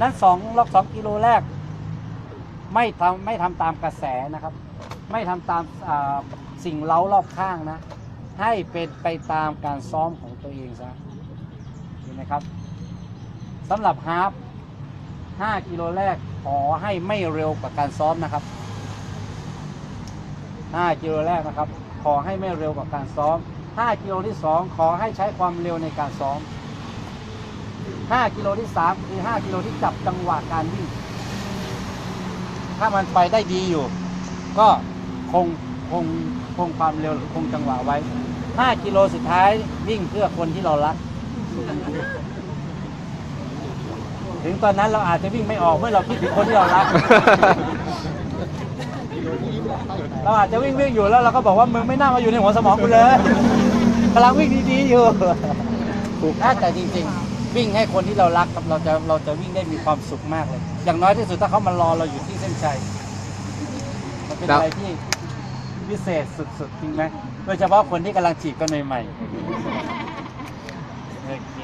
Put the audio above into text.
นั้นสองล็อกสองกิโลแรก ไม่ทำไม่ทำตามกระแสนะครับ ไม่ทำตามสิ่งเล้ารอบข้างนะ ให้เป็นไปตามการซ้อมของตัวเองซะเห็นไหมครับสำหรับฮาร์ฟ5กิโลแรกขอให้ไม่เร็วกว่าการซ้อมนะครับ 5กิโลแรกนะครับ ขอให้ไม่เร็วกว่าการซ้อม 5กิโลที่ 2 ขอให้ใช้ความเร็วในการซ้อม 5กิโลที่3คือ5กิโลที่จับจังหวะการวิ่ง ถ้ามันไปได้ดีอยู่ ก็คงคงคงความเร็วหรือคงจังหวะไว้ 5 กิโลสุดท้ายวิ่งเพื่อคนที่เรารัก ถึงตอนนั้นเราอาจจะวิ่งไม่ออกเมื่อเราคิดถึงคนที่เรารัก เราอาจจะวิ่งวิ่งอยู่แล้วเราก็บอกว่ามึงไม่น่ามาอยู่ในหัวสมองกูเลยกำลังวิ่งดีๆอยู่นะแต่จริง ๆ วิ่งให้คนที่เรารักครับเราจะเราจะวิ่งได้มีความสุขมากเลย อย่างน้อยที่สุดถ้าเขามารอเราอยู่ที่เส้นชัยมันเป็นอะไรที่พิเศษสุดๆจริงไหมโดยเฉพาะคนที่กำลังจีบกันใหม่ๆโอเค